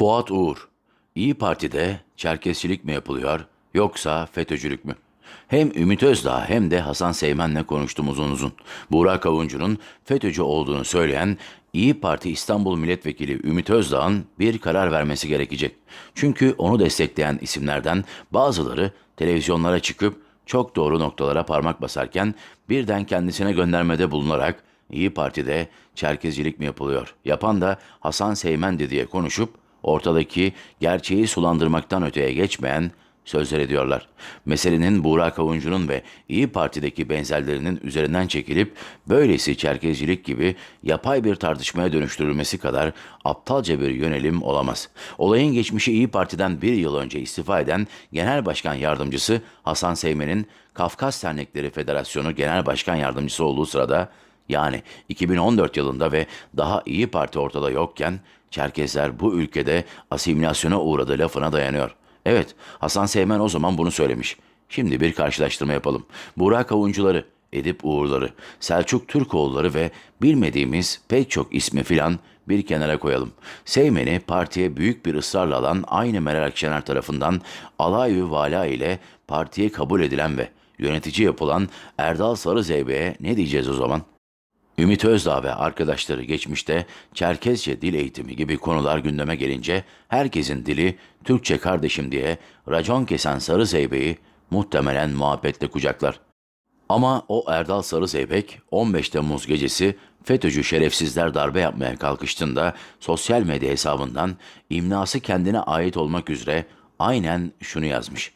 Fuat Uğur, İyi Parti'de Çerkezçilik mi yapılıyor yoksa FETÖ'cülük mü? Hem Ümit Özdağ hem de Hasan Seymen'le konuştum uzun uzun. Burak Avuncu'nun FETÖ'cü olduğunu söyleyen İyi Parti İstanbul Milletvekili Ümit Özdağ'ın bir karar vermesi gerekecek. Çünkü onu destekleyen isimlerden bazıları televizyonlara çıkıp çok doğru noktalara parmak basarken birden kendisine göndermede bulunarak İyi Parti'de Çerkezcilik mi yapılıyor? Yapan da Hasan Seymen'di diye konuşup ortadaki gerçeği sulandırmaktan öteye geçmeyen sözler ediyorlar. Meselenin Burak Avuncu'nun ve İyi Parti'deki benzerlerinin üzerinden çekilip böylesi Çerkezcilik gibi yapay bir tartışmaya dönüştürülmesi kadar aptalca bir yönelim olamaz. Olayın geçmişi İyi Parti'den bir yıl önce istifa eden Genel Başkan Yardımcısı Hasan Seymen'in Kafkas Dernekleri Federasyonu Genel Başkan Yardımcısı olduğu sırada yani 2014 yılında ve daha iyi Parti ortada yokken Çerkezler bu ülkede asimilasyona uğradı lafına dayanıyor. Evet, Hasan Seymen o zaman bunu söylemiş. Şimdi bir karşılaştırma yapalım. Burak Avuncuları, Edip Uğurları, Selçuk Türkoğulları ve bilmediğimiz pek çok ismi filan bir kenara koyalım. Seymen'i partiye büyük bir ısrarla alan aynı Meral Akşener tarafından alayü vala ile partiye kabul edilen ve yönetici yapılan Erdal Sarı Zeybe'ye ne diyeceğiz o zaman? Ümit Özdağ ve arkadaşları geçmişte Çerkezce dil eğitimi gibi konular gündeme gelince herkesin dili Türkçe kardeşim diye racon kesen Sarı Zeybe'yi muhtemelen muhabbetle kucaklar. Ama o Erdal Sarı Zeybek 15 Temmuz gecesi FETÖ'cü şerefsizler darbe yapmaya kalkıştığında sosyal medya hesabından imnası kendine ait olmak üzere aynen şunu yazmış.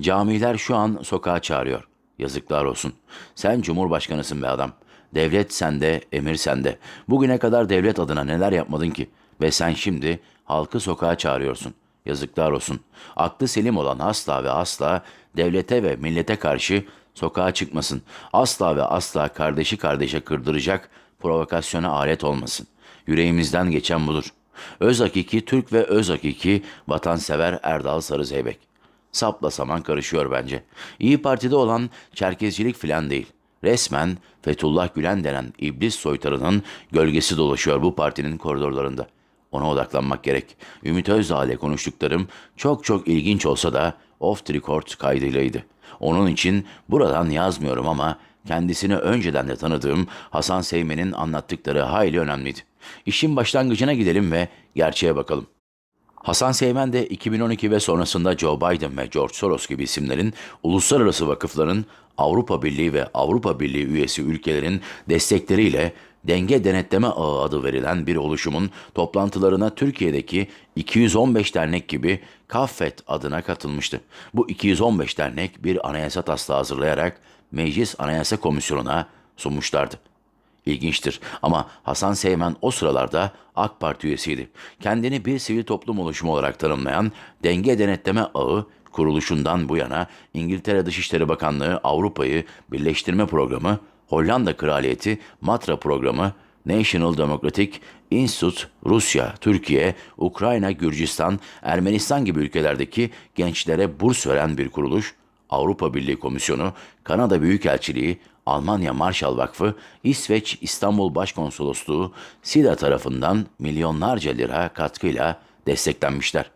Camiler şu an sokağa çağırıyor. Yazıklar olsun. Sen Cumhurbaşkanısın be adam. Devlet sende, emir sende. Bugüne kadar devlet adına neler yapmadın ki? Ve sen şimdi halkı sokağa çağırıyorsun. Yazıklar olsun. Aklı selim olan asla ve asla devlete ve millete karşı sokağa çıkmasın. Asla ve asla kardeşi kardeşe kırdıracak provokasyona alet olmasın. Yüreğimizden geçen budur. Öz hakiki Türk ve öz hakiki vatansever Erdal Sarı Zeybek. Sapla saman karışıyor bence. İyi Parti'de olan Çerkezcilik filan değil. Resmen Fethullah Gülen denen iblis soytarının gölgesi dolaşıyor bu partinin koridorlarında. Ona odaklanmak gerek. Ümit Özdağ ile konuştuklarım çok çok ilginç olsa da off the record kaydıylaydı. Onun için buradan yazmıyorum ama kendisini önceden de tanıdığım Hasan Seymen'in anlattıkları hayli önemliydi. İşin başlangıcına gidelim ve gerçeğe bakalım. Hasan Seymen de 2012 ve sonrasında Joe Biden ve George Soros gibi isimlerin uluslararası vakıfların Avrupa Birliği ve Avrupa Birliği üyesi ülkelerin destekleriyle Denge Denetleme Ağı adı verilen bir oluşumun toplantılarına Türkiye'deki 215 dernek gibi Kaffet adına katılmıştı. Bu 215 dernek bir anayasa taslağı hazırlayarak Meclis Anayasa Komisyonu'na sunmuşlardı. İlginçtir ama Hasan Seymen o sıralarda AK Parti üyesiydi. Kendini bir sivil toplum oluşumu olarak tanımlayan Denge Denetleme Ağı kuruluşundan bu yana İngiltere Dışişleri Bakanlığı Avrupa'yı Birleştirme Programı, Hollanda Kraliyeti Matra Programı, National Democratic Institute, Rusya, Türkiye, Ukrayna, Gürcistan, Ermenistan gibi ülkelerdeki gençlere burs veren bir kuruluş, Avrupa Birliği Komisyonu, Kanada Büyükelçiliği, Almanya Marshall Vakfı, İsveç İstanbul Başkonsolosluğu, SİDA tarafından milyonlarca lira katkıyla desteklenmişler.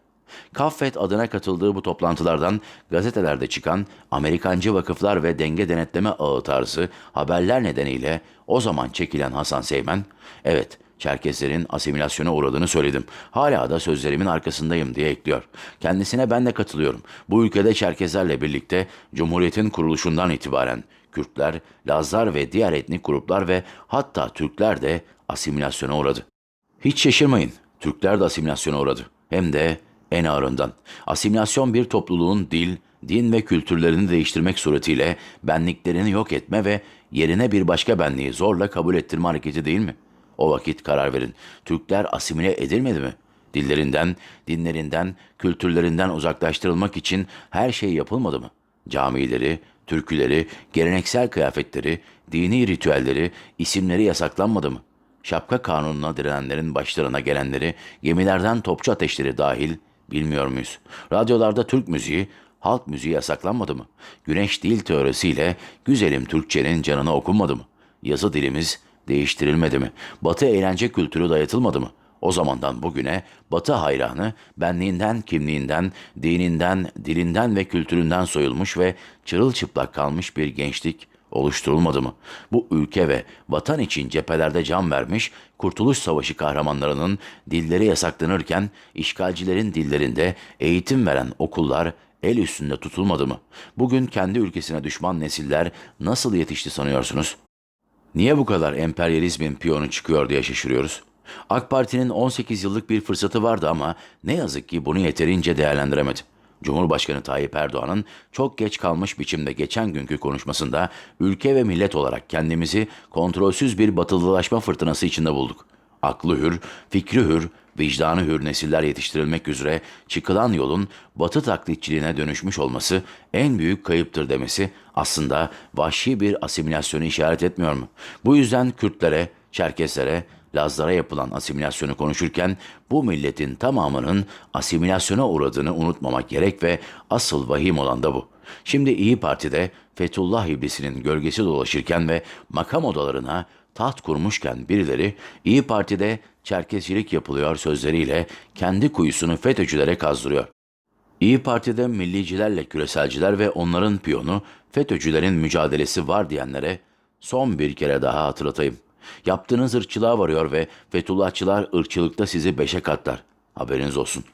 Kaffet adına katıldığı bu toplantılardan gazetelerde çıkan Amerikancı vakıflar ve denge denetleme ağı tarzı haberler nedeniyle o zaman çekilen Hasan Seymen, evet Çerkezlerin asimilasyona uğradığını söyledim. Hala da sözlerimin arkasındayım diye ekliyor. Kendisine ben de katılıyorum. Bu ülkede Çerkezlerle birlikte Cumhuriyet'in kuruluşundan itibaren Kürtler, Lazlar ve diğer etnik gruplar ve hatta Türkler de asimilasyona uğradı. Hiç şaşırmayın, Türkler de asimilasyona uğradı. Hem de en ağırından. Asimilasyon bir topluluğun dil, din ve kültürlerini değiştirmek suretiyle benliklerini yok etme ve yerine bir başka benliği zorla kabul ettirme hareketi değil mi? O vakit karar verin. Türkler asimile edilmedi mi? Dillerinden, dinlerinden, kültürlerinden uzaklaştırılmak için her şey yapılmadı mı? Camileri, türküleri, geleneksel kıyafetleri, dini ritüelleri, isimleri yasaklanmadı mı? Şapka kanununa direnenlerin başlarına gelenleri, gemilerden topçu ateşleri dahil bilmiyor muyuz? Radyolarda Türk müziği, halk müziği yasaklanmadı mı? Güneş dil teorisiyle güzelim Türkçenin canına okunmadı mı? Yazı dilimiz değiştirilmedi mi? Batı eğlence kültürü dayatılmadı mı? O zamandan bugüne Batı hayranı benliğinden, kimliğinden, dininden, dilinden ve kültüründen soyulmuş ve çırılçıplak kalmış bir gençlik oluşturulmadı mı? Bu ülke ve vatan için cephelerde can vermiş Kurtuluş Savaşı kahramanlarının dilleri yasaklanırken işgalcilerin dillerinde eğitim veren okullar el üstünde tutulmadı mı? Bugün kendi ülkesine düşman nesiller nasıl yetişti sanıyorsunuz? Niye bu kadar emperyalizmin piyonu çıkıyor diye şaşırıyoruz? AK Parti'nin 18 yıllık bir fırsatı vardı ama ne yazık ki bunu yeterince değerlendiremedi. Cumhurbaşkanı Tayyip Erdoğan'ın çok geç kalmış biçimde geçen günkü konuşmasında ülke ve millet olarak kendimizi kontrolsüz bir batılılaşma fırtınası içinde bulduk. Aklı hür, fikri hür, vicdanı hür nesiller yetiştirilmek üzere çıkılan yolun batı taklitçiliğine dönüşmüş olması en büyük kayıptır demesi aslında vahşi bir asimilasyonu işaret etmiyor mu? Bu yüzden Kürtlere, Çerkeslere, Lazlara yapılan asimilasyonu konuşurken bu milletin tamamının asimilasyona uğradığını unutmamak gerek ve asıl vahim olan da bu. Şimdi İyi Parti'de Fethullah İblisi'nin gölgesi dolaşırken ve makam odalarına taht kurmuşken birileri İyi Parti'de Çerkezcilik yapılıyor sözleriyle kendi kuyusunu FETÖ'cülere kazdırıyor. İyi Parti'de millicilerle küreselciler ve onların piyonu FETÖ'cülerin mücadelesi var diyenlere son bir kere daha hatırlatayım. Yaptığınız ırkçılığa varıyor ve Fethullahçılar ırkçılıkta sizi beşe katlar. Haberiniz olsun.